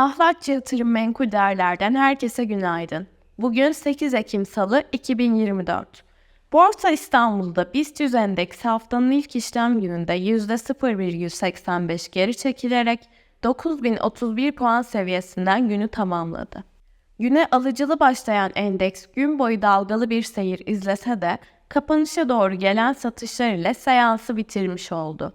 Ahlatçı Yatırım Menkul Değerler'den herkese günaydın. Bugün 8 Ekim Salı 2024. Borsa İstanbul'da BIST 100 endeksi haftanın ilk işlem gününde %0,85 geri çekilerek 9031 puan seviyesinden günü tamamladı. Güne alıcılı başlayan endeks gün boyu dalgalı bir seyir izlese de kapanışa doğru gelen satışlar ile seansı bitirmiş oldu.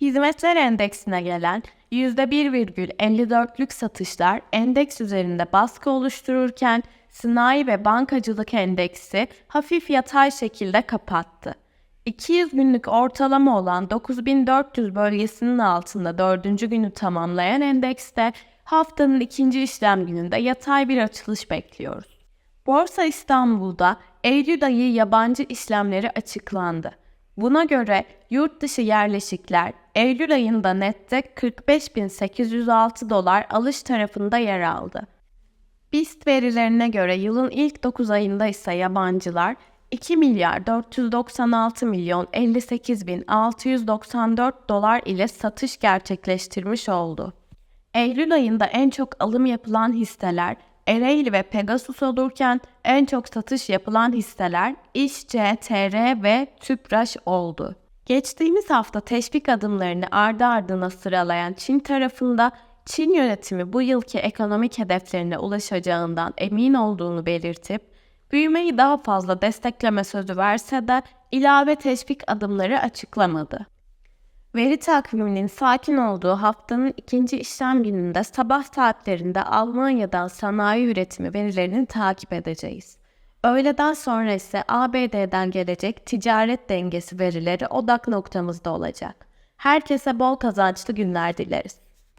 Hizmetler endeksine gelen %1,54'lük satışlar endeks üzerinde baskı oluştururken sanayi ve bankacılık endeksi hafif yatay şekilde kapattı. 200 günlük ortalama olan 9400 bölgesinin altında dördüncü günü tamamlayan endekste haftanın ikinci işlem gününde yatay bir açılış bekliyoruz. Borsa İstanbul'da Eylül ayı yabancı işlemleri açıklandı. Buna göre yurt dışı yerleşikler Eylül ayında nette 45.806 dolar alış tarafında yer aldı. BIST verilerine göre yılın ilk 9 ayında ise yabancılar 2 milyar 496 milyon 58 bin 694 dolar ile satış gerçekleştirmiş oldu. Eylül ayında en çok alım yapılan hisseler Ereğli ve Pegasus olurken en çok satış yapılan hisseler İşçe, TR ve Tüpraş oldu. Geçtiğimiz hafta teşvik adımlarını ardı ardına sıralayan Çin tarafında Çin yönetimi bu yılki ekonomik hedeflerine ulaşacağından emin olduğunu belirtip büyümeyi daha fazla destekleme sözü verse de ilave teşvik adımları açıklamadı. Veri takviminin sakin olduğu haftanın ikinci işlem gününde sabah saatlerinde Almanya'dan sanayi üretimi verilerini takip edeceğiz. Öğleden sonra ise ABD'den gelecek ticaret dengesi verileri odak noktamızda olacak. Herkese bol kazançlı günler dileriz.